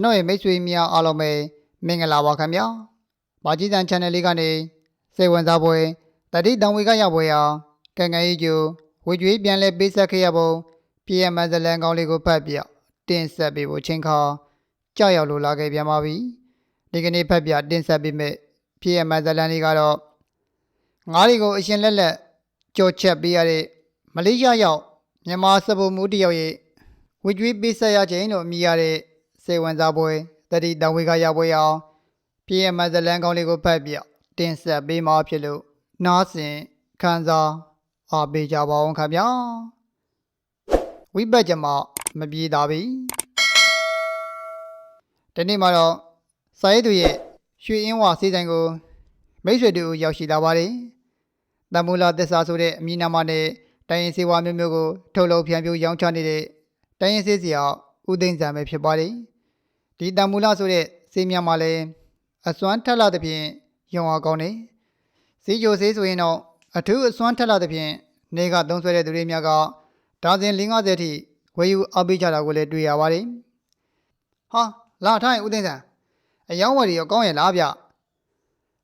ကျွန်တော်ရဲ့မိတ်ဆွေများအားလုံးပဲမင်္ဂလာပါခင်ဗျာ။ဘာကြီးစံ channel လေးကနေစိတ်ဝင်စားပွဲတတိတံဝေကရပွဲရာကံကံရေးကျိုးဝေကျွေးပြန်လဲပေးဆက်ခဲ့ရပုံပြည့်ရမဇလန်ကောင်းလေးကိုဖတ်ပြတင်ဆက်ပေးဖို့ချင်းခါကြောက်ရောက်လိုလာခဲ့ပြန်ပါပြီ။ဒီကနေ့ဖတ်ပြတင်ဆက်ပေးမဲ့ပြည့်ရမဇလန်လေးကတော့ငါးတွေကိုအရှင်လက်လက်ကြော်ချက်ပေးရတဲ့မလေးရှားရောက်မြန်မာစပုံမှုတစ်ယောက်ရဲ့ဝေကျွေးပေးဆက်ရခြင်းလို့အမည်ရတဲ့ စေဝန်စားပွဲတတိတံဝေကရပွဲအောင်ပြည့်ရမဇလန်ကောင်းလေးကိုဖတ်ပြတင်ဆက်ပေးမှာဖြစ်လို့နားဆင်ခံစားအားပေးကြပါအောင်ခင်ဗျာဝိပတ်ကြမှာမပြေတာပြီဒီနေ့မှာတော့စာရေးသူရဲ့ရွှေအင်းဝစေးဆိုင်ကိုမိတ်ဆွေတို့ရောက်ရှိလာပါတယ်တမူလာသစ္စာဆိုတဲ့အမည်နာမနဲ့တိုင်းရင်စေဝါမျိုးမျိုးကိုထုတ်လုပ်ဖြန့်ဖြူးရောင်းချနေတဲ့တိုင်းရင်စေးစီအောင်ဦးသိန်းစံပဲဖြစ်ပါတယ် ဒီတံမူလဆိုတဲ့စေးမြမှာလည်းအစွမ်းထက်လာတဲ့ဖြင့်ရောင်းအောင်ကောင်းတယ်စီဂျိုစေးဆိုရင်တော့အထူးအစွမ်းထက်လာတဲ့ဖြင့်နေကသုံးဆွဲတဲ့သူတွေများကဒါဇင်50ထိဝယ်ယူအပိကြတာကိုလည်းတွေ့ရပါတယ်ဟာလာထိုင်ဦးသိန်းစံအယောင်းဝယ်တွေရောကောင်းရဲ့လားဗျ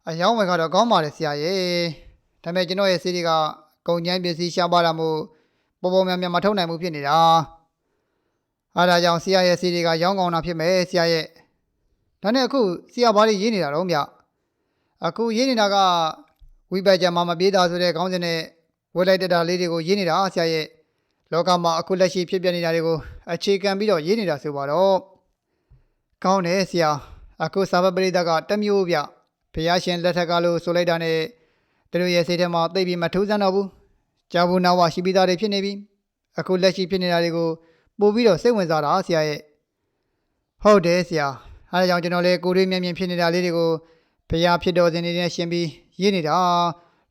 အယောင်းဝယ်ကတော့ကောင်းပါတယ်ဆရာရဲ့ဒါပေမဲ့ကျွန်တော်ရဲ့စေးတွေကကုန်ကျန်းပစ္စည်းရှားပါတာမို့ပေါ်ပေါ်များများမထုတ်နိုင်ဘူးဖြစ်နေတာ အားဒါကြောင့်ဆရာရဲ့စီတွေကရောင်းကောင်းတာဖြစ်မယ်ဆရာရဲ့ဒါနဲ့အခုဆရာဘာတွေရေးနေတာတော့မြအခုရေးနေတာကဝိပတ်ကြမှာမပြေးတာဆိုတဲ့ခေါင်းစဉ်နဲ့ဝက်လိုက်တက်တာလေးတွေကိုရေးနေတာဆရာရဲ့လောကမှာအခုလက်ရှိဖြစ်ပျက်နေတာတွေကိုအခြေခံပြီးတော့ရေးနေတာဆိုပါတော့ကောင်းတယ်ဆရာအခုစာပပရိသတ်ကတစ်မျိုးဗျဘုရားရှင်လက်ထက်ကလို့ဆိုလိုက်တာနဲ့သူတို့ရဲ့စိတ်ထဲမှာသိပ်ပြီးမထူးဆန်းတော့ဘူးကြာဘူးနာဝရှိပြီးသားတွေဖြစ်နေပြီအခုလက်ရှိဖြစ်နေတာတွေကို ပို့ပြီးတော့စိတ်ဝင်စားတာဆရာရဲ့ဟုတ်တယ်ဆရာအဲဒါကြောင့်ကျွန်တော်လည်းကိုရေးမြင်မြင်ဖြစ်နေတာလေးတွေကိုဖျားဖြစ်တော်စင်နေနဲ့ရှင်းပြီးရေးနေတာ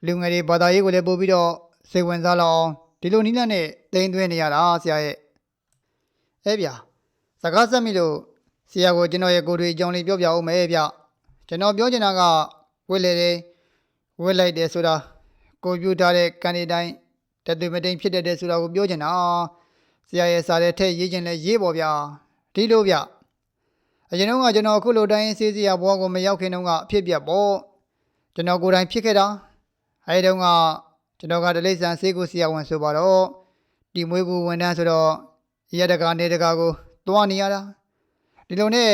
လူငယ်တွေဘာသာရေးကိုလည်းပို့ပြီးတော့စိတ်ဝင်စားလောက်အောင်ဒီလိုနည်းနဲ့တိမ်သွင်းနေရတာဆရာရဲ့အဲ့ဗျာစကားဆက်မိလို့ဆရာကိုကျွန်တော်ရဲ့ကိုတွေအကြောင်းလေးပြောပြအောင်မယ်ဗျကျွန်တော်ပြောချင်တာကဝစ်လေတယ်ဝစ်လိုက်တယ်ဆိုတာကိုပြူထားတဲ့ကန်ဒီတိုင်းတသွေမတိန်ဖြစ်တတ်တယ်ဆိုတာကိုပြောချင်တာ ဆရာရဲ့စာတဲ့ထက်ရေးခြင်းလဲရေးပေါ်ဗျာဒီလိုဗျအရင်တုန်းကကျွန်တော်အခုလိုတိုင်းစေးစရာဘဝကိုမရောက်ခင်တုန်းကအဖြစ်ပြက်ပေါ့ကျွန်တော်ကိုယ်တိုင်ဖြစ်ခဲ့တာအဲဒီတုန်းကကျွန်တော်ကဒလိဆန်စေးကိုဆရာဝန်ဆိုပါတော့တီမွေးကူဝန်ထမ်းဆိုတော့ရတကနေတကာကိုတွားနေရတာဒီလိုနဲ့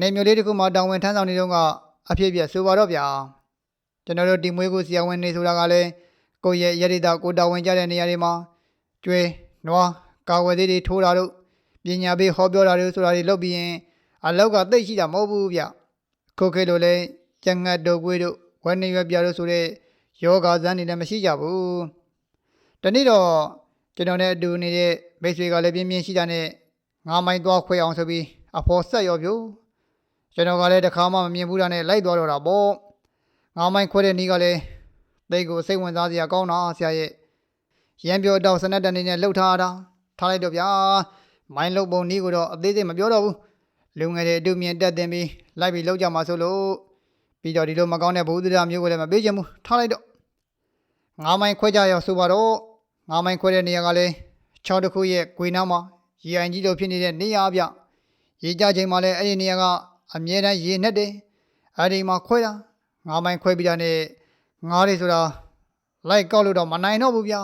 နေမျိုးလေးတစ်ခုမှတောင်ဝင်ထမ်းဆောင်နေတုန်းကအဖြစ်ပြက်ဆိုပါတော့ဗျာကျွန်တော်တို့တီမွေးကူဆရာဝန်နေဆိုတာကလည်းကိုယ့်ရဲ့ရည်ရည်တာကိုတာဝန်ကြတဲ့နေရာတွေမှာကျွေးနွား ကာဝယ်သေးတွေထိုးတာတို့ပညာပေးဟောပြောတာတို့ဆိုတာတွေလုပ်ပြီးရင်အလောက်ကသိပ်ရှိတာမဟုတ်ဘူးဗျခုခေတ်လိုလဲကျန်ငတ်တို့ကွေးတို့ဝက်နေရွက်ပြတို့ဆိုတဲ့ယောဂဇန်တွေလည်းမရှိကြဘူးတနေ့တော့ကျွန်တော်နဲ့အတူနေတဲ့မိတ်ဆွေကလည်းပြင်းပြင်းရှိတာနဲ့ငါမိုင်းသွားခွဲအောင်ဆိုပြီးအဖော်ဆက်ရောပြိုကျွန်တော်ကလည်းတစ်ခါမှမမြင်ဘူးတာနဲ့လိုက်သွားတော့တာပေါ့ငါမိုင်းခွဲတဲ့နေ့ကလည်းသိတ်ကိုစိတ်ဝင်စားစရာကောင်းတာဆရာရဲ့ရံပြောတော့စနက်တန်နေနဲ့လှုပ်ထားတာ ထားလိုက်တော့ဗျာမိုင်းလုတ်ပုံနီးကိုတော့အသေးစိတ်မပြောတော့ဘူးလူငယ်တွေအတူမြင်တက်တင်ပြီးလိုက်ပြီးလှုပ်ကြမှာဆိုလို့ပြီးတော့ဒီလိုမကောင်းတဲ့ဘုဒ္ဓရာမျိုးကိုလည်းမပေးချင်ဘူးထားလိုက်တော့ငါးမိုင်းခွဲကြရဆိုပါတော့ငါးမိုင်းခွဲတဲ့နေရာကလည်း6တစ်ခုရဲ့ဂွေနားမှာရေအိုင်ကြီးလိုဖြစ်နေတဲ့နေရာဗျရေကြချိန်မှာလည်းအဲ့ဒီနေရာကအမြဲတမ်းရေနဲ့တယ်အဲ့ဒီမှာခွဲတာငါးမိုင်းခွဲပြီးတာနဲ့ငါးတွေဆိုတာလိုက်ကောက်လို့တော့မနိုင်တော့ဘူးဗျာ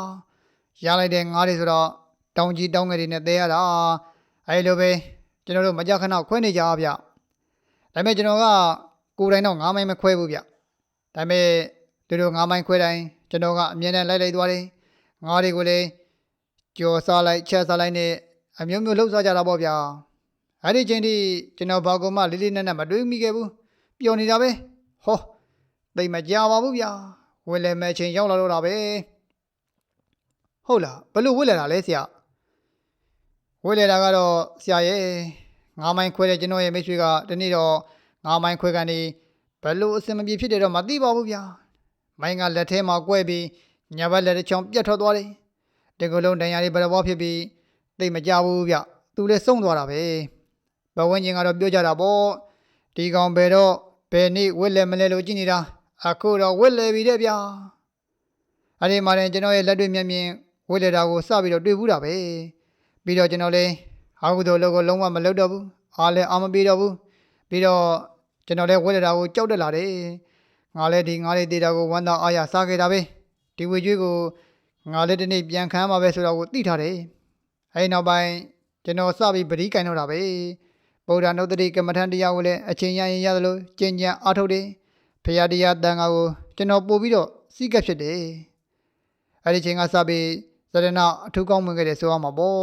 ရလိုက်တဲ့ငါးတွေဆိုတော့ တောင်ကြီးတောင်ငယ်တွေနဲ့တဲရတာအဲလိုပဲကျွန်တော်တို့မကြခဏခွဲနေကြပါဗျဒါပေမဲ့ကျွန်တော်ကကိုယ်တိုင်တော့ငါးမိုင်းမခွဲဘူးဗျဒါပေမဲ့သူတို့ငါးမိုင်းခွဲတိုင်းကျွန်တော်ကအမြဲတမ်းလိုက်လိုက်သွားတယ်ငါးတွေကိုလည်းကြော်စားလိုက်ချက်စားလိုက်နဲ့အမျိုးမျိုးလှုပ်စားကြတာပေါ့ဗျာအဲ့ဒီချိန်ထိကျွန်တော်ဘာကုမှလေးလေးနက်နက်မတွေးမိခဲ့ဘူးပျော်နေတာပဲဟောတိတ်မကြပါဘူးဗျာဝယ်လဲမဲ့ချိန်ရောက်လာတော့တာပဲဟုတ်လားဘယ်လို့ဝစ်လဲတာလဲဆရာ ဝစ်လဲတာကတော့ဆရာရဲ့ငါးမိုင်းခွဲတဲ့ကျွန်တော်ရဲ့မိတ်ဆွေကဒီနေ့တော့ငါးမိုင်းခွဲကနေဘယ်လို့အစင်မပြေဖြစ်တယ်တော့မသိပါဘူးဗျာမိုင်းကလက်ထဲမှာကွဲပြီးညာဘက်လက်တစ်ချောင်းပြတ်ထွက်သွားတယ်ဒီကုလုံးတန်ရာတွေဘယ်တော့ဖြစ်ပြီးသိပ်မကြဘူးဗျသူလည်းစုံသွားတာပဲဘဝဝင်ချင်းကတော့ပြောကြတာပေါ့ဒီကောင်ဘယ်တော့ဘယ်နေ့ဝစ်လဲမလဲလို့ကြည့်နေတာအခုတော့ဝစ်လဲပြီတဲ့ဗျာအဲ့ဒီမှာရင်ကျွန်တော်ရဲ့လက်တွေ့မျက်မြင်ဝိလေတာကိုစပြီးတော့တွေ့ဘူးတာပဲ ပြီးတော့ကျွန်တော်လည်းအာဟုသောလောကလုံးဝမလုပ်တော့ဘူးအားလည်းအာမပေးတော့ဘူးပြီးတော့ကျွန်တော်လည်းဝက်လက်တာကိုကြောက်တက်လာတယ်ငါလည်းဒီငါလေးတေတာကိုဝမ်းသာအားရစားခဲ့တာပဲဒီဝေကျွေးကိုငါလည်းဒီနေ့ပြန်ခံမှာပဲဆိုတော့ကိုသိထားတယ်အဲဒီနောက်ပိုင်းကျွန်တော်စပြီးပရိကင်တော့တာပဲဗုဒ္ဓနုတ္တိကမ္မထန်တရားကိုလည်းအချိန်ရရင်ရသလိုကျင့်ကြံအားထုတ်တယ်ဖရာတရားတန်ခါကိုကျွန်တော်ပို့ပြီးတော့စိတ်ကပ်ဖြစ်တယ်အဲဒီချိန်ကစပြီးသရဏအထူးကောင်းဝင်ခဲ့တယ်ဆိုရမှာပေါ့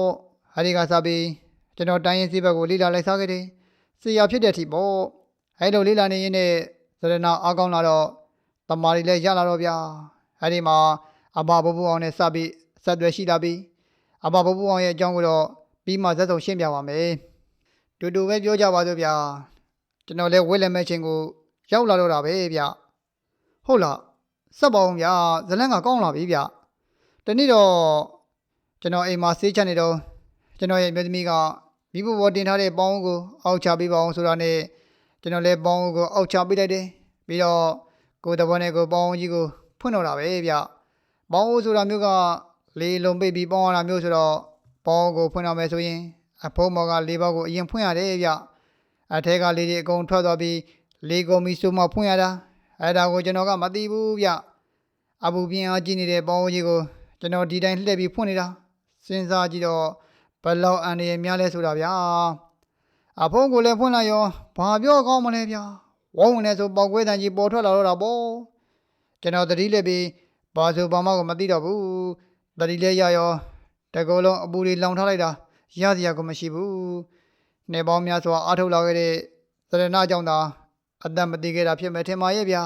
အဲဒီကစပြီးကျွန်တော်တိုင်းရင်စီဘက်ကိုလိလာလိုက်စားခဲ့တယ်ဆရာဖြစ်တဲ့အထိပေါ့အဲလိုလိလာနေရင်နဲ့သရဏအားကောင်းလာတော့တမာရီလည်းရလာတော့ဗျာအဲဒီမှာအဘဘဘအောင်နဲ့စပြီးဆက်သွယ်ရှိလာပြီးအဘဘဘအောင်ရဲ့အကြောင်းကိုတော့ပြီးမှဇက်စုံရှင်းပြပါမယ်တူတူပဲပြောကြပါစို့ဗျာကျွန်တော်လည်းဝက်လက်မဲ့ချင်းကိုရောက်လာတော့တာပဲဗျဟုတ်လားစက်ပါအောင်ဗျာဇလန်းကကောင်းလာပြီဗျတနေ့တော့ကျွန်တော်အိမ်မှာဆေးချက်နေတော့ ကျွန်တော်ရဲ့မြတ်သမီးကမိဘဘောတင်ထားတဲ့ပေါင်းကိုအောက်ချပေးပါအောင်ဆိုတာနဲ့ကျွန်တော်လည်းပေါင်းကိုအောက်ချပေးလိုက်တယ်ပြီးတော့ကိုယ်တဘောနဲ့ကိုပေါင်းကြီးကိုဖွင့်တော့တာပဲဗျပေါင်းဆိုတာမျိုးကလေလုံးပိတ်ပြီးပေါင်းရတာမျိုးဆိုတော့ပေါင်းကိုဖွင့်တော့မယ်ဆိုရင်အဖုံးမော်ကလေးပေါက်ကိုအရင်ဖွင့်ရတယ်ဗျအထက်ကလေးတွေအကုန်ထွက်သွားပြီးလေးကုန်ပြီးဆိုမှဖွင့်ရတာအဲ့ဒါကိုကျွန်တော်ကမသိဘူးဗျအပူပြင်းအားကြီးနေတဲ့ပေါင်းကြီးကိုကျွန်တော်ဒီတိုင်းလှည့်ပြီးဖွင့်နေတာစဉ်းစားကြည့်တော့ ဘယ်လောက်အန်ရည်များလဲဆိုတာဗျာအဖုံးကိုလည်းဖွင့်လိုက်ရောဘာပြောကောင်းမလဲဗျာဝုန်းဝင်နေဆိုပေါက်ကွဲတန်ကြီးပေါ်ထွက်လာတော့တာပေါ့ကျွန်တော်သတိလက်ပြီးဘာဆိုဘာမှကိုမသိတော့ဘူးသတိလက်ရရောတကောလုံးအပူတွေလောင်ထားလိုက်တာရစရာကိုမရှိဘူးနေပေါင်းများစွာအားထုတ်လာခဲ့တဲ့သရဏကြောင့်သာအသက်မတည်ခဲ့တာဖြစ်မယ်ထင်ပါရဲ့ဗျာ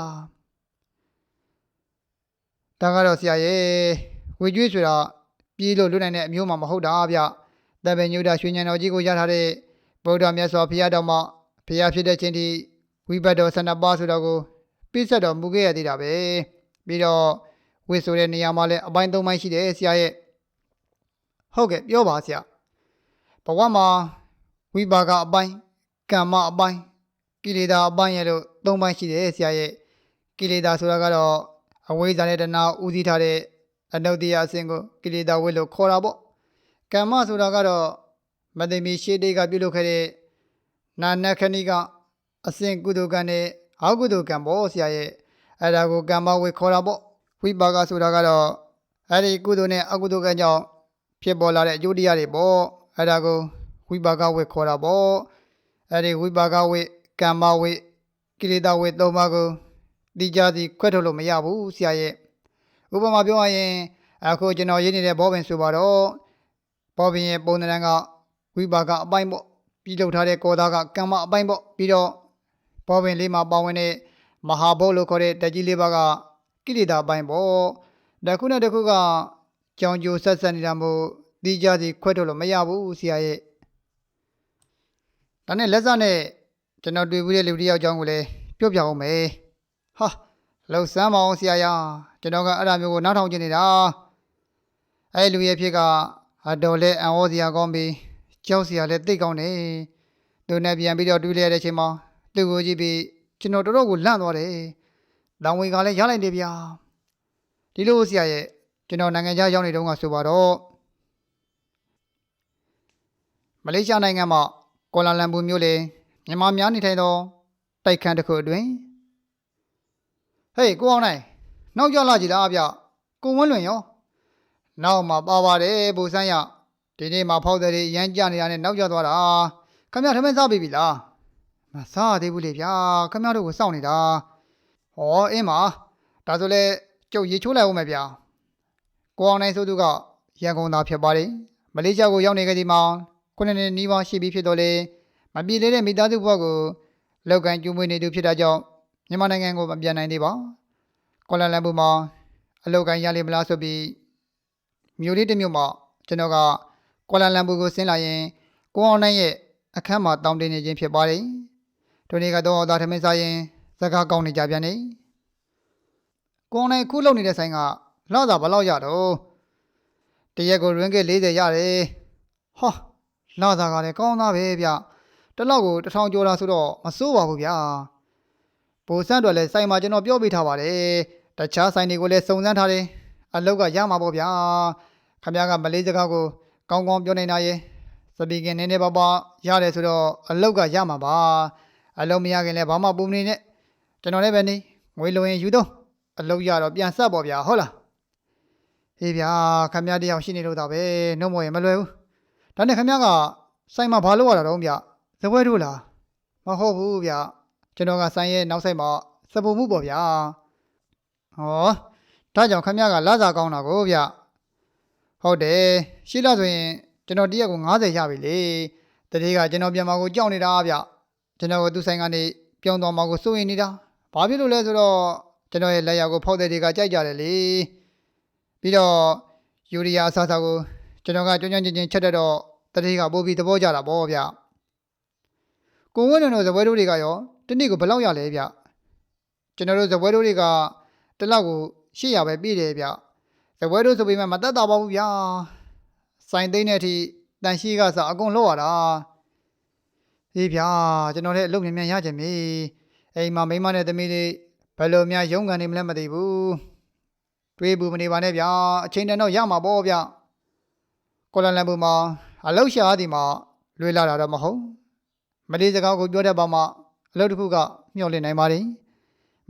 ဒါကတော့ဆရာရဲ့ဝေကျွေးဆိုတာပြေးလို့လွတ်နိုင်တဲ့အမျိုးမှမဟုတ်တာဗျ တပည့်ညုဒရွှေဉဏ်တော်ကြီးကိုရထားတဲ့ဗုဒ္ဓမြတ်စွာဘုရားတော်မှာဘုရားဖြစ်တဲ့ချင်းဒီဝိဘတ်တော်ဆန္ဒပါဆိုတော့ကိုပြည့်စက်တော်မူခဲ့ရသေးတာပဲပြီးတော့ဝိဆိုတဲ့နေရာမှာလည်းအပိုင်း၃ပိုင်းရှိတယ်ဆရာရဲ့ဟုတ်ကဲ့ပြောပါဆရာဘဝမှာဝိပါကအပိုင်းကမ္မအပိုင်းကိလေသာအပိုင်းရဲ့လို့၃ပိုင်းရှိတယ်ဆရာရဲ့ကိလေသာဆိုတာကတော့အဝိဇ္ဇာနဲ့တဏှာဦးစီးထားတဲ့အနုတ္တိယအစဉ်ကိုကိလေသာဝိလို့ခေါ်တာပေါ့ ကမ္မဆိုတာကတော့မသိမီရှေးတေးကပြုလုပ်ခဲ့တဲ့နာနခဏိကအစဉ်ကုသိုလ်ကံနဲ့အကုသိုလ်ကံပေါ့ဆရာရဲ့အဲ့ဒါကိုကမ္မဝိခေါ်တာပေါ့ဝိပါကဆိုတာကတော့အဲ့ဒီကုသိုလ်နဲ့အကုသိုလ်ကံကြောင့်ဖြစ်ပေါ်လာတဲ့အကျိုးတရားတွေပေါ့အဲ့ဒါကိုဝိပါကဝိခေါ်တာပေါ့အဲ့ဒီဝိပါကဝိကမ္မဝိကိလေသာဝိသုံးပါးကိုတိကျသည်ခွဲထုတ်လို့မရဘူးဆရာရဲ့ဥပမာပြောရရင်အခုကျွန်တော်ရေးနေတဲ့ဘောပင်ဆိုပါတော့ ဘောပင်ရဲ့ပုံသဏ္ဍာန်ကဝိပါကအပိုင်းပေါ့ပြီးလောက်ထားတဲ့ကောသားကကမ္မအပိုင်းပေါ့ပြီးတော့ဘောပင်လေးမှာပါဝင်တဲ့မဟာဘုတ်လို့ခေါ်တဲ့တက်ကြီးလေးပါးကကိလေသာအပိုင်းပေါ့တစ်ခုနဲ့တစ်ခုကကြောင်ကြိုဆက်ဆက်နေတာမို့တိကျသည်ခွဲထုတ်လို့မရဘူးဆရာရဲ့ဒါနဲ့လက်စနဲ့ကျွန်တော်တွေ့ဘူးတဲ့လူတစ်ယောက်အကြောင်းကိုလည်းပြောပြအောင်မယ်ဟာလှုပ်ဆမ်းမအောင်ဆရာရကျွန်တော်ကအဲ့ဒါမျိုးကိုနောက်ထောင်ကျင်နေတာအဲ့လူရဲ့ဖြစ်က အတော်လဲအံ့ဩစရာကောင်းပြီးကြောက်စရာလည်းသိကောင်းတယ်သူနဲ့ပြန်ပြီးတော့တွေးလိုက်တဲ့အချိန်မှာသူ့ကိုကြည့်ပြီးကျွန်တော်တော်တော်ကိုလန့်သွားတယ်လောင်ဝင်ကလည်းရလိုက်တယ်ဗျာဒီလိုဆရာရဲ့ကျွန်တော်နိုင်ငံခြားရောက်နေတုန်းကဆိုပါတော့မလေးရှားနိုင်ငံမှာကွာလာလမ်ပူမြို့လေမြန်မာများနေထိုင်သောတိုက်ခန်းတစ်ခုအတွင်းဟေးကိုအောင်နိုင်နောက်ကြလာကြည်လားဗျကိုဝန်းလွင်ရော နောက်မှာပါပါတယ်ဘူဆန်းရဒီနေ့မှာဖောက်တဲ့ရမ်းကြနေတာနဲ့နောက်ကျသွားတာခမရထမင်းစားပြီလားမစားသေးဘူးလေဗျာခမရတို့ကိုစောင့်နေတာဟောအင်းပါဒါဆိုလေကျုပ်ရေချိုးလိုက်ဦးမယ်ဗျာကိုအောင်နိုင်ဆိုသူကရန်ကုန်သားဖြစ်ပါတယ်မလေးရှားကိုရောက်နေကြဒီမှာခုနှစ်နှစ်နီးပါးရှိပြီဖြစ်တော့လေမပြေသေးတဲ့မိသားစုဘဝကိုလောက်ကန်ကျူးမွေးနေသူဖြစ်တာကြောင့်မြန်မာနိုင်ငံကိုမပြန်နိုင်သေးပါကွာလာလမ်ပူမှာအလောက်ကန်ရလိမ့်မလားဆိုပြီး မြို့လေးတစ်မြို့မှာကျွန်တော်ကကွာလာလမ်ပူကိုဆင်းလာရင်ကိုအောင်နိုင်ရဲ့အခန်းမှာတောင်းတင်နေခြင်းဖြစ်ပါတယ်။ဒီနေ့ကတော့သာထမင်းစားရင်စကားကောင်းနေကြပြန်နေ။ကိုအောင်နိုင်ခုလုံနေတဲ့ဆိုင်ကလာတာဘယ်လောက်ရတော့တရက်ကိုရင်းက40ရတယ်။ဟာလာတာကလည်းကောင်းသားပဲဗျ။တစ်လောက်ကိုတစ်ထောင်ကျော်လာဆိုတော့မစိုးပါဘူးဗျာ။ဘိုလ်ဆန်းတော်လည်းဆိုင်မှာကျွန်တော်ပြောပေးထားပါတယ်။တခြားဆိုင်တွေကိုလည်းစုံစမ်းထားတယ်။အလောက်ကရမှာပေါ့ဗျာ။ ခမရကမလေးစကားကိုကောင်းကောင်းပြောနေတာရဲ့စပီကင်နည်းနည်းပါးပါးရတယ်ဆိုတော့အလောက်ကရမှာပါအလောက်မရခင်လည်းဘာမှပူမနေနဲ့ကျွန်တော်လည်းပဲနေငွေလိုရင်ယူတော့အလောက်ရတော့ပြန်ဆက်ပေါ့ဗျာဟုတ်လားဟေးဗျာခမရတယောက်ရှိနေလို့တော့ပဲနှုတ်မရင်မလွယ်ဘူးဒါနဲ့ခမရကစိုက်မှာဘာလို့ရတာတော့ဗျဇပွဲတို့လားမဟုတ်ဘူးဗျကျွန်တော်ကစိုင်းရဲ့နောက်ဆိုင်မှာစပူမှုပေါ့ဗျာဟောဒါကြောင့်ခမရကလာစားကောင်းတာကိုဗျ ဟုတ်တယ်ရှိလားဆိုရင်ကျွန်တော်တရက်ကို90ရပြီလေတတိကကျွန်တော်ပြန်มาကိုကြောက်နေတာဗျကျွန်တော်ကသူ့ဆိုင်ကနေပြောင်းသွားမှာကိုစိုးရင်နေတာဘာဖြစ်လို့လဲဆိုတော့ကျွန်တော်ရဲ့လက်ရာကိုဖောက်တဲ့တွေကကြိုက်ကြတယ်လေပြီးတော့ယူရီးယားအစားအစာကိုကျွန်တော်ကကြွကြွချင်းချင်းချက်တတ်တော့တတိကပို့ပြီးသဘောကျတာပေါ့ဗျကိုဝင်းတို့ဇပွဲတို့တွေကရောတနေ့ကိုဘယ်လောက်ရလဲဗျကျွန်တော်တို့ဇပွဲတို့တွေကတစ်လောက်ကို800ပဲပြည့်တယ်ဗျ ဇပွဲတို့ဆိုပေမဲ့မတက်တာပါဘူးဗျာစိုင်သိန်းတဲ့အထိတန်ရှိကစားအကုန်လောက်ရတာအေးဗျာကျွန်တော်လည်းအလုပ်မြန်မြန်ရကြမေအိမ်မှာမိန်းမနဲ့သမီးလေးဘယ်လိုများရုန်းကန်နေမလဲမသိဘူးတွေးဘူးမနေပါနဲ့ဗျာအချိန်တန်တော့ရမှာပေါ့ဗျကိုလန်လန်ဘူမှာအလုပ်ရှာသည်မှာလွေလာတာတော့မဟုတ်မလေးစကားကိုပြောတတ်ပါမှအလုပ်တစ်ခုကမျှော်လင့်နိုင်ပါတယ်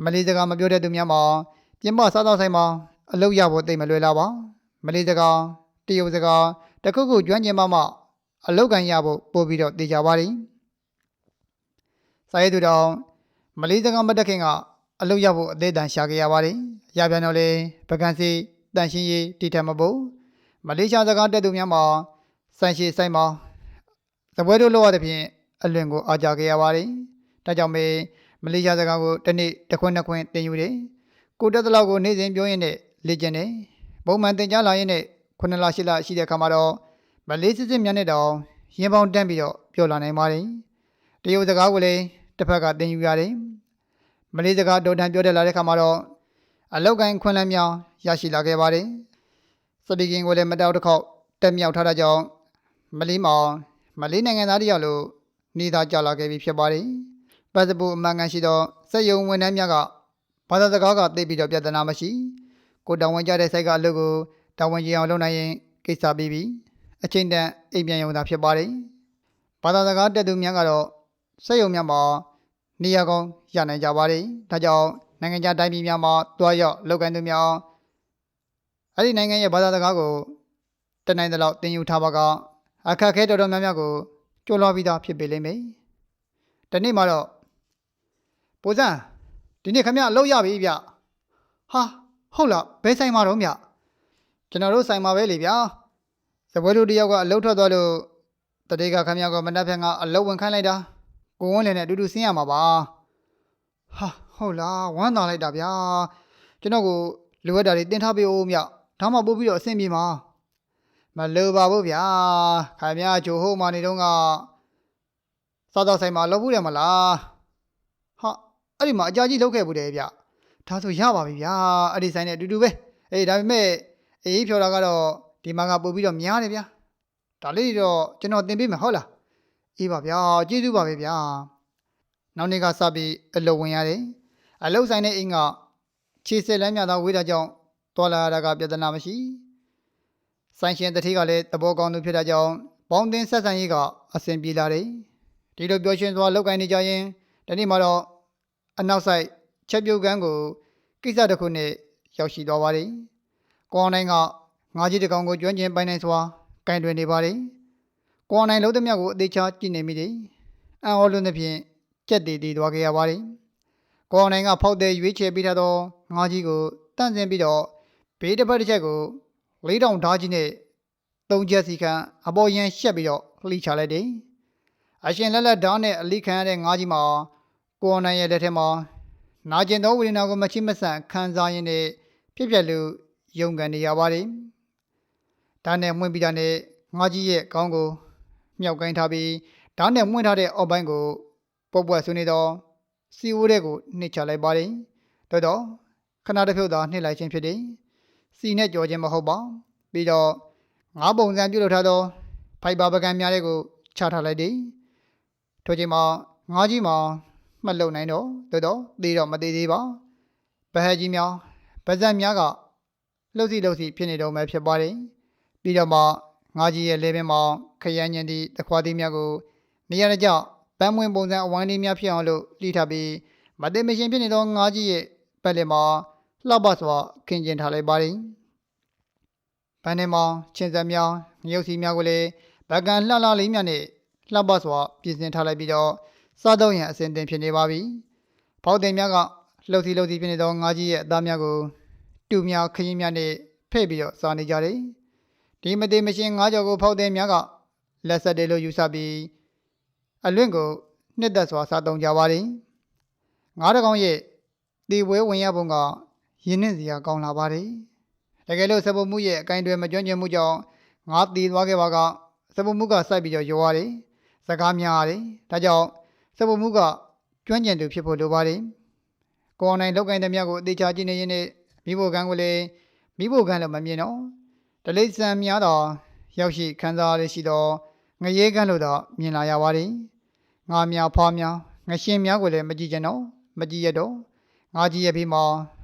မလေးစကားမပြောတတ်သူများမှာပြင်ပစားသောက်ဆိုင်မှာ အလုပ်ရဖို့တိတ်မလွယ်လာပါမလေးစကားတရုတ်စကားတစ်ခုခုကျွမ်းကျင်မှမှအလောက်ကန်ရဖို့ပို့ပြီးတော့တည်ကြပါလိမ့်။စာရေးသူတော်မလေးစကားမတက်ခင်ကအလောက်ရဖို့အသေးတန်ရှာခဲ့ရပါလိမ့်။ရပြန်တော့လေပကံစီတန်ရှင်းရေးတီထက်မဖို့မလေးရှားစကားတက်သူများမှာဆိုင်ရှိဆိုင်မှာသပွဲတို့လောက်ရတဲ့ဖြင့်အလွင်ကိုအားကြခဲ့ရပါလိမ့်။ဒါကြောင့်မေမလေးရှားစကားကိုတစ်နေ့တစ်ခွန်းနှစ်ခွန်းတင်ယူတယ်။ကိုတက်တဲ့လောက်ကိုနေ့စဉ်ပြောရင်းနဲ့ လေ့ကျင့်တယ်။ပုံမှန်သင်ကြားလာရင်းနဲ့ခုနှစ်လရှစ်လရှိတဲ့အခါမှာတော့မလေးစစ်စစ်များနဲ့တောင်ရင်ပေါင်းတန်းပြီးတော့ပြောလာနိုင်ပါတယ်။တရုတ်စကားကိုလည်းတစ်ဖက်ကသင်ယူရတယ်။မလေးစကားတော်တန်ပြောတတ်လာတဲ့အခါမှာတော့အလောက်ကိုင်းခွန်းလန်းမြောင်ရရှိလာခဲ့ပါတယ်။စပီကင်ကိုလည်းမတောက်တစ်ခေါက်တက်မြောက်ထားတာကြောင့်မလေးမောင်မလေးနိုင်ငံသားတယောက်လိုနေသားကြလာခဲ့ပြီဖြစ်ပါတယ်။ပတ်စပို့အမှန်ကန်ရှိသောစက်ယုံဝန်ထမ်းများကဘာသာစကားကသိပြီးတော့ပြဿနာမရှိ ကိုတောင်ဝင်ကြတဲ့စိုက်ကအလုပ်ကိုတာဝန်ကြီးအောင်လုပ်နိုင်ရင်ကိစ္စပြီးပြီအချိန်တန်အိမ်ပြန်ရုံသာဖြစ်ပါတယ်ဘာသာစကားတက်သူများကတော့စက်ရုံများမှာနေရာကောင်းရနိုင်ကြပါတယ်ဒါကြောင့်နိုင်ငံခြားတိုင်းပြည်များမှာတွားရောက်လုပ်ကိုင်သူများအဲ့ဒီနိုင်ငံရဲ့ဘာသာစကားကိုတနိုင်တဲ့လောက်သင်ယူထားပါကအခက်အခဲတော်တော်များများကိုကြိုးလွှားပြီးသားဖြစ်ပေလိမ့်မယ်ဒီနေ့မှာတော့ပိုစံဒီနေ့ခမရအလုပ်ရပြီဗျဟာ ဟုတ်လားဘယ်ဆိုင်မှာတော့မြကျွန်တော်တို့ဆိုင်မှာပဲလေဗျာစပွဲတို့တယောက်ကအလုတ်ထွက်သွားလို့တတိကခမရကမနှက်ဖက်ကအလုတ်ဝင်ခိုင်းလိုက်တာကိုဝန်းလည်းနဲ့အတူတူဆင်းရမှာပါဟာဟုတ်လားဝမ်းသာလိုက်တာဗျာကျွန်တော်ကိုလိုအပ်တာတွေတင်ထားပေးဦးမြဒါမှပို့ပြီးတော့အဆင်ပြေမှာမလိုပါဘူးဗျာခမရဂျိုဟုတ်မာနေတော့ကစားတော့ဆိုင်မှာလောက်ဘူးတယ်မလားဟာအဲ့ဒီမှာအကြာကြီးလောက်ခဲ့ဘူးတယ်ဗျ ဒါဆိုရပါပြီဗျာအဲ့ဒီဆိုင်နဲ့အတူတူပဲအေးဒါပေမဲ့အေးဖြော်တာကတော့ဒီမှာကပို့ပြီးတော့များတယ်ဗျာဒါလေးတွေတော့ကျွန်တော်တင်ပေးမယ်ဟုတ်လားအေးပါဗျာကျေးဇူးပါပဲဗျာနောက်နေ့ကစပြီးအလုပ်ဝင်ရတယ်အလုပ်ဆိုင်တဲ့အိမ်ကခြေစက်လမ်းမြသာဝေးတာကြောင့်တော်လာရတာကပြဿနာမရှိဆိုင်ရှင်တတိကလည်းသဘောကောင်းသူဖြစ်တာကြောင့်ပေါင်းတင်ဆက်ဆံရေးကအဆင်ပြေလာတယ်ဒီလိုပြောရှင်စွာလုပ်ကိုင်နေကြရင်ဒီနေ့မှာတော့အနောက်ဆိုင် ချက်ပြုတ်ကန်းကိုကိစ္စတစ်ခုနဲ့ရောက်ရှိသွားပါတယ်ကွန်နိုင်ကငါးကြီးတစ်ကောင်ကိုကျွမ်းကျင်ပိုင်နိုင်စွာကင်တွင်နေပါလေ။ကွန်နိုင်လုံးသမျှကိုအသေးချာကြည့်နေမိတယ်။အံ့ဩလွန်းသဖြင့်ကြက်တည်တည်သွားခဲ့ရပါလေ။ကွန်နိုင်ကဖောက်တဲ့ရွေးချယ်ပေးထားသောငါးကြီးကိုတန့်စင်ပြီးတော့ဘေးတစ်ဖက်တစ်ချက်ကိုလေးတောင်ဓားကြီးနဲ့သုံးချက်စီခံအပေါ်ရန်ရှက်ပြီးတော့လှိချလိုက်တယ်။အရှင်လက်လက်ဓာတ်နဲ့အလိခံရတဲ့ငါးကြီးမှာကွန်နိုင်ရဲ့လက်ထက်မှာ နာကျင်သောဝေဒနာကိုမချိမဆန့်ခံစားရင်းနဲ့ဖြစ်ပျက်လို့ရုံကန်နေရပါတယ်။ဓာတ်နဲ့မွင့်ပြီးတာနဲ့ငါးကြီးရဲ့ခေါင်းကိုမြောက်ကိုင်းထားပြီးဓာတ်နဲ့မွင့်ထားတဲ့အောက်ပိုင်းကိုပုတ်ပွက်ဆွနေတော့စီဝိုးတဲ့ကိုနှိမ့်ချလိုက်ပါတယ်။တော်တော့ခဏတစ်ဖြုတ်သာနှိမ့်လိုက်ခြင်းဖြစ်တယ်။စီနဲ့ကြော်ခြင်းမဟုတ်ပါ။ပြီးတော့ငါးပုံစံပြုလုပ်ထားသောဖိုက်ဘာပကံများတဲ့ကိုချထားလိုက်တယ်။ထို့ချိန်မှာငါးကြီးမှာ မှတ်လုံနိုင်တော့တော်တော့သေးတော့မသေးသေးပါ။ဗဟဲကြီးများဗဇက်များကလှုပ်စီလှုပ်စီဖြစ်နေတော့မှဖြစ်ပါတယ်ပြီးတော့မှငါးကြီးရဲ့လေပင်မောင်ခရမ်းညင်သည့်တခွားသီးများကိုနေရာတကျပန်းမွင်ပုံစံအဝိုင်းလေးများဖြစ်အောင်လို့လှိထားပြီးမသိမရှင်ဖြစ်နေသောငါးကြီးရဲ့ပတ်လည်မှာလှပစွာခင်းကျင်းထားလိုက်ပါသည်ပန်းနေမောင်ချင်းစက်များငရုတ်စီများကိုလည်းဗကန်လှလှလေးများနဲ့လှပစွာပြင်ဆင်ထားလိုက်ပြီးတော့ စားတော့ရန်အစဉ်တင်ဖြစ်နေပါပြီဖောက်တင်များကလှုပ်စီလှုပ်စီဖြစ်နေသောငါးကြီးရဲ့အသားများကိုတူများခရင်များနဲ့ဖဲ့ပြီးတော့စားနေကြတယ်ဒီမသေးမရှင်ငါးကြော်ကိုဖောက်တဲ့များကလက်ဆက်တယ်လို့ယူဆပြီးအလွင့်ကိုနှစ်သက်စွာစားသုံးကြပါသည်ငါးတကောင်ရဲ့တီဝဲဝင်ရပုံကရင်းနှင်းစရာကောင်းလာပါတယ်တကယ်လို့စပုတ်မှုရဲ့အကင်တွေမကျွမ်းကျင်မှုကြောင့်ငါတီသွားခဲ့ပါကစပုတ်မှုကစိုက်ပြီးတော့ရောရတယ်စကားများရတယ်ဒါကြောင့် စပုတ်မှုကကျွမ်းကျင်သူဖြစ်ဖို့လိုပါတယ်ကိုအောင်နိုင်လောက်ကင်တဲ့များကိုအသေးချာကြည့်နေရင်းနဲ့မိဖို့ကန်းကိုလည်းမိဖို့ကန်းလို့မမြင်တော့တလိษံများသောရောက်ရှိခံစားရရှိသောငရေကန်းလို့တော့မြင်လာရပါတယ်။ငါများဖွားများငရှင်များကိုလည်းမကြည့်ကြတော့မကြည့်ရတော့ငါကြည့်ရပြီးမှ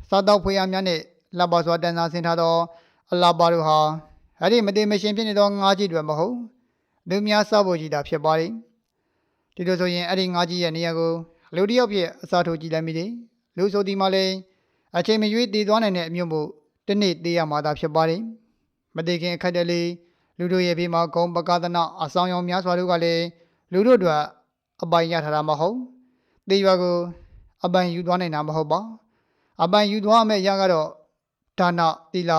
စားတော့ဖွေရများနဲ့လက်ပါစွာတန်ဆာဆင်ထားသောအလာပါတို့ဟာအဲ့ဒီမတိမရှင်ဖြစ်နေသောငါးကြီးတွေမဟုတ်လူများစားဖို့ကြီးတာဖြစ်ပါတယ်။ ဒီလိုဆိုရင်အဲ့ဒီငါးကြီးရဲ့နေရာကိုလူတစ်ယောက်ဖြစ်အစားထိုးကြည့်လိုက်မိတယ်။လူဆိုဒီမှာလည်းအချိန်မရွေးတည်သွားနိုင်တဲ့အမျိုးမို့တစ်နေ့တည်ရမှာသာဖြစ်ပါတယ်။မတိခင်အခက်တလေလူတို့ရဲ့ဘေးမှာဂုံပကသနာအဆောင်ရောင်များစွာတို့ကလည်းလူတို့အတွက်အပိုင်ရထားတာမဟုတ်တေရွာကို အပိုင်ယူသွားနိုင်တာမဟုတ်ပါအပိုင်ယူသွားမယ့်ရကတော့ဒါနတိလ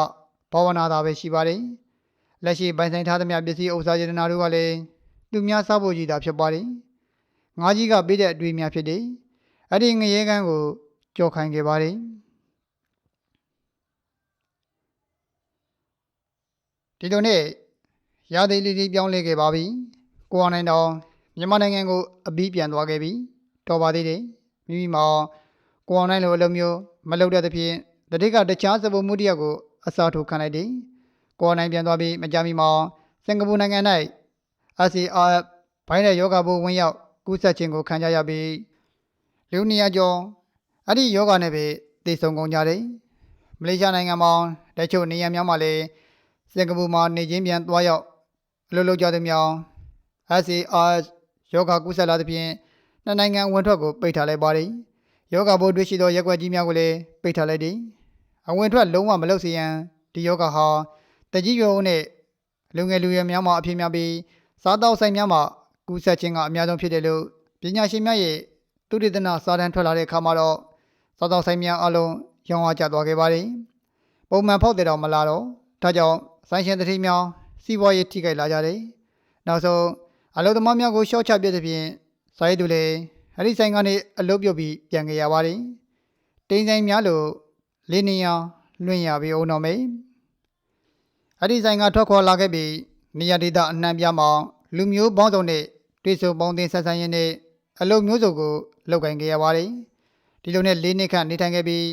ဘာဝနာသာပဲရှိပါတယ်လက်ရှိပိုင်ဆိုင်ထားသမျှပစ္စည်းဥစ္စာစေတနာတို့ကလည်းသူများစားဖို့ကြီးတာဖြစ်ပါတယ် ငါးကြီးကပေးတဲ့အတွေ့အများဖြစ်တယ်အဲ့ဒီငရေကန်းကိုကြော်ခိုင်းခဲ့ပါတယ်ဒီလိုနဲ့ရာသီလေးလေးပြောင်းလဲခဲ့ပါပြီ။ကိုအောင်နိုင်တော်မြန်မာနိုင်ငံကိုအပြီးပြန်သွားခဲ့ပြီ။တော်ပါသေးတယ်။မိမိမောင်ကိုအောင်နိုင်လိုအလုပ်မျိုးမလုပ်တဲ့သဖြင့်တတိကတခြားစပုံမှုတစ်ယောက်ကိုအစားထိုးခံလိုက်တယ်။ကိုအောင်နိုင်ပြန်သွားပြီးမကြမီမှာစင်ကာပူနိုင်ငံ၌ ASEAN ဘိုင်းတဲ့ယောဂဘိုးဝင်ရောက် ကူးစက်ခြင်းကိုခံကြရပြီးလူနေရာကျော်အဲ့ဒီယောဂနဲ့ပဲတည်ဆုံကုန်ကြတယ်။မလေးရှားနိုင်ငံမှာတချို့နေရာများမှာလည်းစင်ကာပူမှာနေချင်းပြန်သွားရောက်အလုပ်လုပ်ကြတဲ့မြောင် SAR ယောဂကုသလာသဖြင့်နှစ်နိုင်ငံဝန်ထွက်ကိုပိတ်ထားလိုက်ပါတယ်။ယောဂဘိုးတွေ့ရှိသောရက်ွက်ကြီးများကိုလည်းပိတ်ထားလိုက်တယ်။အဝင်ထွက်လုံးဝမလုပ်စေရန်ဒီယောဂဟာတကြီးရွယ်ဦးနဲ့လူငယ်လူရွယ်များမှာအဖြစ်များပြီးစားတောက်ဆိုင်များမှာ ကူးစက်ခြင်းကအများဆုံးဖြစ်တယ်လို့ပညာရှင်များရဲ့သုတေသနစာတမ်းထွက်လာတဲ့အခါမှာတော့စားတောက်ဆိုင်များအလုံးရောင်းအားကျသွားခဲ့ပါတယ်။ပုံမှန်ဖောက်တဲ့တော့မလာတော့ဒါကြောင့်ဆိုင်ရှင်တတိများစီးပွားရေးထိခိုက်လာကြတယ်။နောက်ဆုံးအလုပ်သမားများကိုရှော့ချပြတဲ့ဖြင့်စာရေးသူလည်းအဲ့ဒီဆိုင်ကနေအလုပ်ပြုတ်ပြီးပြန်ခဲ့ရပါတယ်။တိန်ဆိုင်များလို့လေးနေရလွင့်ရပြီးအောင်တော့မေ။အဲ့ဒီဆိုင်ကထွက်ခေါ်လာခဲ့ပြီးနေရာဒေသအနှံ့ပြားမှာလူမျိုးပေါင်းစုံနဲ့ တွေ့ဆုံပေါင်းသင်းဆက်ဆံရင်းနဲ့အလုပ်မျိုးစုံကိုလုပ်ကိုင်ခဲ့ရပါတယ်။ဒီလိုနဲ့လေးနှစ်ခန့်နေထိုင်ခဲ့ပြီး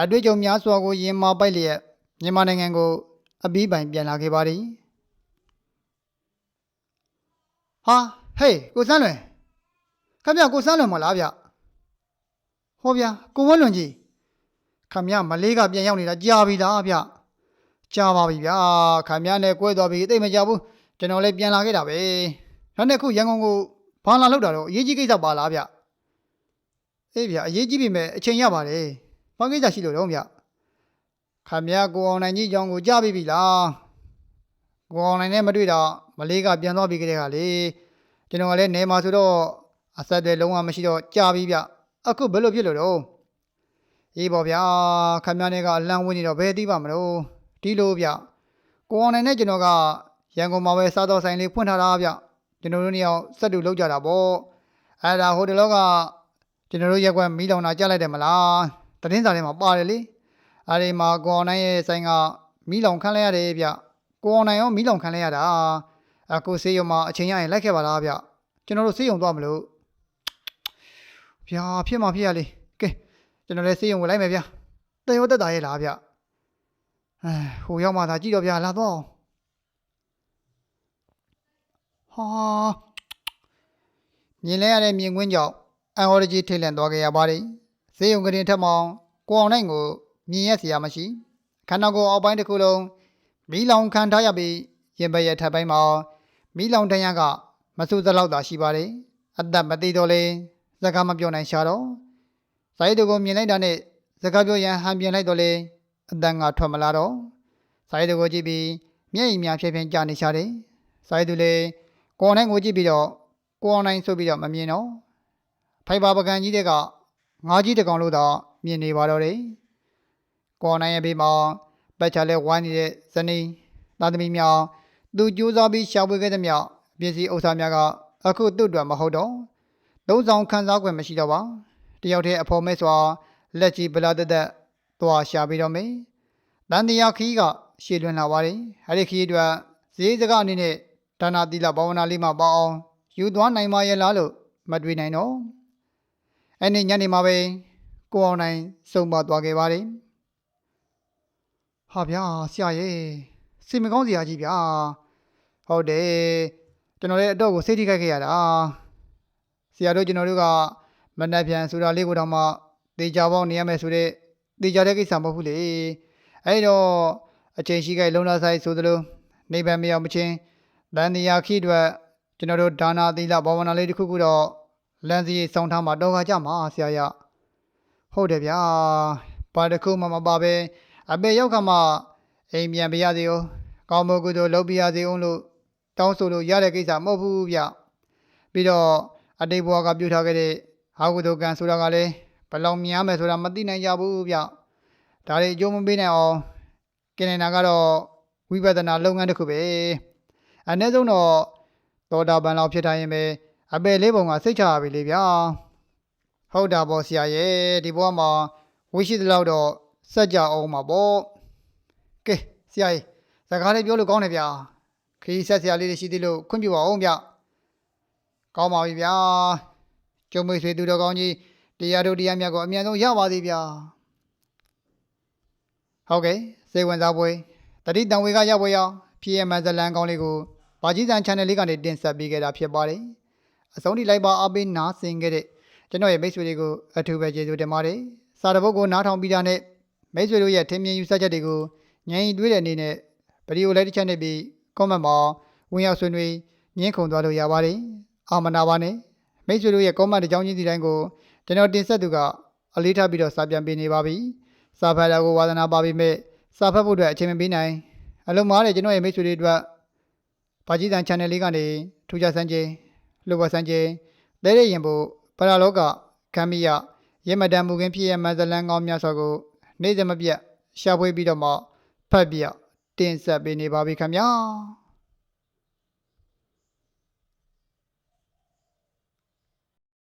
အတွေ့အကြုံများစွာကိုရင်မာပိုက်လျက်မြန်မာနိုင်ငံကို အပြီးပိုင်ပြန်လာခဲ့ပါသည်ဟာဟေးကိုစန်းလွင်ခမရကိုစန်းလွင်မလားဗျဟောဗျာကိုဝန်းလွင်ကြီးခမရမလေးကပြန်ရောက်နေတာကြာပြီလားဗျကြာပါပြီဗျာခမရနဲ့ကွဲသွားပြီသိမကြဘူးကျွန်တော်လည်းပြန်လာခဲ့တာပဲ ဒါနဲ့ခုရန်ကုန်ကိုဘာလာလောက်တာတော့အရေးကြီးကိစ္စပါလားဗျအေးဗျာအရေးကြီးပြီမဲ့အချိန်ရပါတယ်ဘာကိစ္စရှိလို့တော့ဗျခမရကိုအောင်နိုင်ကြီးကြောင့်ကိုကြားပြီးပြီလားကိုအောင်နိုင်နဲ့မတွေ့တော့မလေးကပြန်သွားပြီးကြတဲ့ကလေကျွန်တော်ကလည်းနေမှာဆိုတော့အဆက်တွေလုံးဝမရှိတော့ကြားပြီးဗျအခုဘယ်လိုဖြစ်လို့တော့အေးပေါ့ဗျာခမရနဲ့ကအလန့်ဝင်နေတော့ဘယ်သိပါမလို့ဒီလိုဗျကိုအောင်နိုင်နဲ့ကျွန်တော်ကရန်ကုန်မှာပဲစားတော့ဆိုင်လေးဖွင့်ထားတာဗျ ကျွန်တော်တို့နှစ်ယောက်စက်တူလောက်ကြတာပေါ့အဲ့ဒါဟိုတလောကကျွန်တော်တို့ရက်ကွက်မီးလောင်တာကြားလိုက်တယ်မလားတတင်းစာထဲမှာပါတယ်လေအဲ့ဒီမှာကိုအောင်နိုင်ရဲ့ဆိုင်ကမီးလောင်ခန်းလဲရတယ်ဗျကိုအောင်နိုင်ရောမီးလောင်ခန်းလဲရတာအခုဆေးရုံမှာအချိန်ရရင်လိုက်ခဲ့ပါလားဗျကျွန်တော်တို့ဆေးရုံသွားမလို့ဗျာဖြစ်မှာဖြစ်ရလေကဲကျွန်တော်လည်းဆေးရုံကိုလိုက်မယ်ဗျတန်ရောတက်တာရဲ့လားဗျအဲဟိုရောက်မှသာကြည့်တော့ဗျာလာတော့ ဟာမြင်လဲရတဲ့မြင်ကွင်းကြောင့်အန်ဟော်ဂျီထိတ်လန့်သွားခဲ့ရပါတယ်ဆေးရုံကတင်ထက်မောင်ကိုအောင်နိုင်ကိုမြင်ရစရာမရှိခန္ဓာကိုယ်အောက်ပိုင်းတစ်ခုလုံးမီးလောင်ခံထားရပြီးရင်ဘက်ရဲ့ထပ်ပိုင်းမှာမီးလောင်တန်းရကမဆူသလောက်သာရှိပါတယ်အသက်မသေးတော့လေစကားမပြောနိုင်ရှာတော့စာရေးသူကိုမြင်လိုက်တာနဲ့စကားပြောရန်ဟန်ပြင်လိုက်တော့လေအတန်ကထွက်မလာတော့စာရေးသူကိုကြည့်ပြီးမျက်ရည်များဖြည်းဖြည်းကျနေရှာတယ်စာရေးသူလေ ကိုအောင်နိုင်ကိုကြည့်ပြီးတော့ကိုအောင်နိုင်ဆိုပြီးတော့မမြင်တော့ဖိုင်ဘာပကံကြီးတဲ့ကငါးကြီးတစ်ကောင်လို့တော့မြင်နေပါတော့တယ်ကိုအောင်နိုင်ရဲ့ဘေးမှာပတ်ချလဲဝိုင်းနေတဲ့ဇနီးသားသမီးများသူကြိုးစားပြီးရှာဖွေခဲ့တဲ့မြောက်ပစ္စည်းဥစ္စာများကအခုသူ့အတွက်မဟုတ်တော့သုံးဆောင်ခန်းစား권မရှိတော့ပါတယောက်တည်းအဖော်မဲစွာလက်ကြီးဗလာတက်တက်သွားရှာပြီးတော့မယ်တန်တရားခီးကရှည်လွင်လာပါတယ်အဲ့ဒီခီးအတွက်ဈေးစကားအနေနဲ့ ဒါနာတိလဘာဝနာလေးမှာပေါအောင်ယူသွားနိုင်ပါရဲ့လားလို့မတွေးနိုင်တော့အဲ့ဒီညနေမှာပဲကိုအောင်နိုင်စုံမသွားခဲ့ပါတယ်ဟာဗျာဆရာရဲ့စိတ်မကောင်းစရာကြီးဗျာဟုတ်တယ်ကျွန်တော်လည်းအတော့ကိုစိတ်ထိခိုက်ခဲ့ရတာဆရာတို့ကျွန်တော်တို့ကမနှက်ပြန်ဆိုတာလေးကိုတော့မှတေချာပေါင်းနေရမယ်ဆိုတဲ့တေချာတဲ့ကိစ္စမဟုတ်ဘူးလေအဲ့တော့အချိန်ရှိခိုက်လုံလာဆိုင်ဆိုသလိုနေဗံမရောက်မချင်း တန်တရားခိအတွက်ကျွန်တော်တို့ဒါနာသီလဘာဝနာလေးတစ်ခုခုတော့လမ်းစီစောင်းထားမှာတော့ကကြမှာဆရာရဟုတ်တယ်ဗျာဘာတစ်ခုမှမပါပဲအပေရောက်ခါမှအိမ်ပြန်ပြရသေးရောကောင်းမကုသိုလ်လုပ်ပြရသေးအောင်လို့တောင်းဆိုလို့ရတဲ့ကိစ္စမဟုတ်ဘူးဗျပြီးတော့အတိတ်ဘဝကပြုထားခဲ့တဲ့ဟာကုသိုလ်ကံဆိုတာကလည်းဘယ်လောက်များမယ်ဆိုတာမသိနိုင်ကြဘူးဗျဒါတွေအကျိုးမပေးနိုင်အောင်ကင်နေတာကတော့ဝိပဿနာလုပ်ငန်းတစ်ခုပဲ အနည်းဆုံးတော့သောတာပန်လောက်ဖြစ်ထားရင်ပဲအပေလေးပုံကစိတ်ချရပြီလေဗျာဟုတ်တာပေါ့ဆရာရဲ့ဒီဘဝမှာဝိရှိသလောက်တော့စက်ကြအောင်မှာပေါ့ကဲဆရာကြီးစကားလေးပြောလို့ကောင်းတယ်ဗျာခရီးဆက်ဆရာလေးတွေရှိသေးလို့ခွင့်ပြုပါအောင်ဗျကောင်းပါပြီဗျာကျုံမိတ်ဆွေသူတော်ကောင်းကြီးတရားတို့တရားမြတ်ကိုအမြန်ဆုံးရပါသေးဗျာဟုတ်ကဲ့စေဝင်စားပွဲတတိတံဝေကရောက်ပွဲရောက် PM ဇလန်ကောင်းလေးကို ဘာကြီးစံ channel လေးကနေတင်ဆက်ပေးခဲ့တာဖြစ်ပါတယ်အဆုံးထိလိုက်ပါအားပေးနားဆင်ခဲ့တဲ့ကျွန်တော်ရဲ့မိတ်ဆွေတွေကိုအထူးပဲကျေးဇူးတင်ပါတယ်စာတပုတ်ကိုနားထောင်ပြီးတာနဲ့မိတ်ဆွေတို့ရဲ့ထင်မြင်ယူဆချက်တွေကိုညင်တွေးတဲ့အနေနဲ့ဗီဒီယိုလိုက်တစ်ချက်နဲ့ပြီး comment မှာဝင်ရောက်ဆွေးနွေးညှင်းခုန်သွားလို့ရပါတယ်အာမနာပါနဲ့မိတ်ဆွေတို့ရဲ့ comment တစ်ကြောင်းချင်းစီတိုင်းကိုကျွန်တော်တင်ဆက်သူကအလေးထားပြီးတော့စာပြန်ပေးနေပါပြီစာဖတ်တာကိုဝါသနာပါပြီမဲ့စာဖတ်ဖို့အတွက်အချိန်မပေးနိုင်အလုံးမားတဲ့ကျွန်တော်ရဲ့မိတ်ဆွေတွေအတွက် ဘာကြီးတန် channel လေးကနေထူးခြားစမ်းခြင်းလူဝဆန်းခြင်းလဲတဲ့ရင်ဖို့ပရာလောကကမ်းမီယရဲမတန်မူခင်းဖြစ်ရဲ့မဇလန်ကောင်းများစွာကိုနေ့စဉ်မပြတ်ရှာဖွေပြီးတော့မှဖတ်ပြတင်ဆက်ပေးနေပါပြီခင်ဗျာ